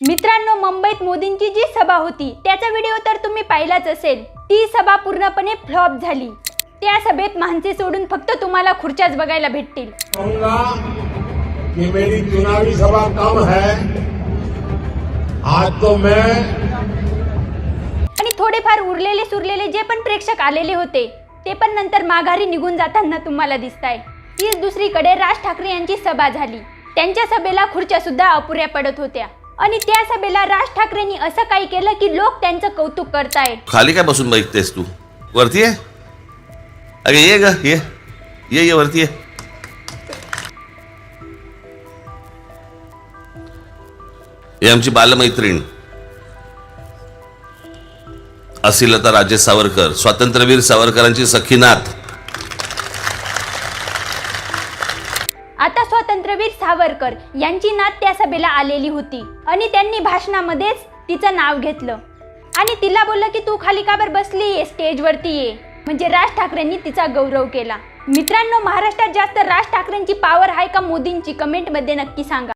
मित्रांनो मुंबईत मोदींची जी सभा होती त्याचा व्हिडिओ तर तुम्ही पाहिलाच असेल. ती सभा पूर्णपणे फ्लॉप झाली. त्या सभेत माणसे सोडून फक्त तुम्हाला खुर्च्याच बघायला भेटतील. मेरी चुनावी सभा कम है? आज तो मैं आणि थोडेफार उरलेले सुरलेले जे पण प्रेक्षक आलेले होते ते पण नंतर माघारी निघून जाताना तुम्हाला दिसताय. तीच दुसरीकडे राज ठाकरे यांची सभा झाली. त्यांच्या सभेला खुर्च्या सुद्धा अपुऱ्या पडत होत्या. आणि त्या सभेला राज ठाकरेंनी असं काही केलं की लोक त्यांचं कौतुक करतायत. खाली काय बसून बघतेस तू? वरती ये. अगे ये ग ये. ये ये वरती ये. आमची बालमैत्रीण. असिलता राजेश सावरकर स्वातंत्र्यवीर सावरकरांची सखीनाथ आता स्वातंत्र्यवीर सावरकर यांची नात त्या सभेला आलेली होती आणि त्यांनी भाषणामध्येच तिचं नाव घेतलं. आणि तिला बोललं की तू खाली काबर बसली ये स्टेजवरती ये म्हणजे राज ठाकरेंनी तिचा गौरव केला. मित्रांनो महाराष्ट्रात जास्त राज ठाकरेंची पावर आहे का मोदींची? कमेंटमध्ये नक्की सांगा.